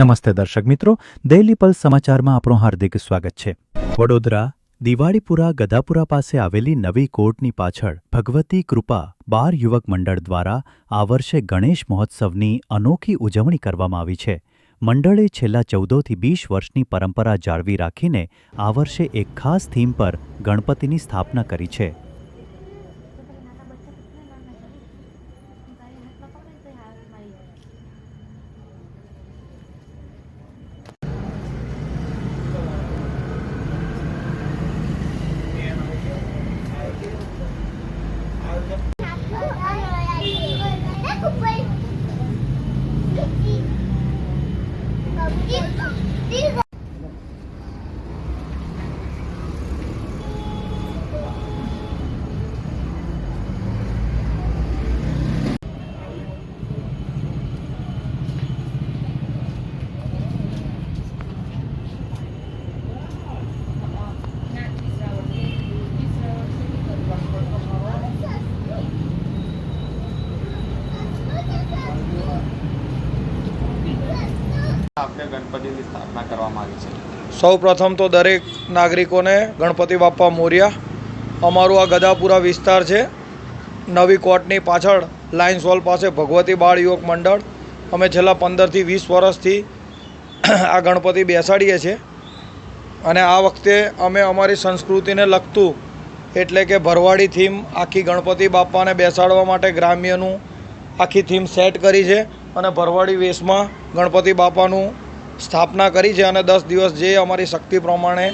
નમસ્તે દર્શક મિત્રો દૈલી પલ સમાચારમાં આપણું હાર્દિક સ્વાગત છે. વડોદરા, દિવાળીપુરા, ગધાપુરા પાસે આવેલી નવી કોર્ટની પાછળ ભગવતી કૃપા બાર યુવક મંડળ દ્વારા આ વર્ષે ગણેશ મહોત્સવની અનોખી ઉજવણી કરવામાં આવી છે. મંડળે છેલ્લા ચૌદોથી વીસ વર્ષની પરંપરા જાળવી રાખીને આ વર્ષે એક ખાસ થીમ પર ગણપતિની સ્થાપના કરી છે. આપણે સૌ પ્રથમ તો દરેક નાગરિકોને ગણપતિ બાપ્પા મોર્યા. અમારું આ ગદાપુરા વિસ્તાર છે. નવી કોર્ટની પાછળ લાયન્સ હોલ પાસે ભગવતી બાળ યુવક મંડળ. અમે છેલ્લા પંદરથી વીસ વર્ષથી આ ગણપતિ બેસાડીએ છીએ. અને આ વખતે અમે અમારી સંસ્કૃતિને લગતું એટલે કે ભરવાડી થીમ આખી ગણપતિ બાપાને બેસાડવા માટે ગ્રામ્યનું આખી થીમ સેટ કરી છે. અને ભરવાડી વેશમાં ગણપતિ બાપાનું સ્થાપના કરી છે અને દસ દિવસ જે અમારી શક્તિ પ્રમાણે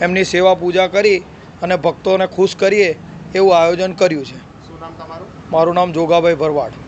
એમની સેવા પૂજા કરી અને ભક્તોને ખુશ કરીએ એવું આયોજન કર્યું છે. મારું નામ જોગાભાઈ ભરવાડ.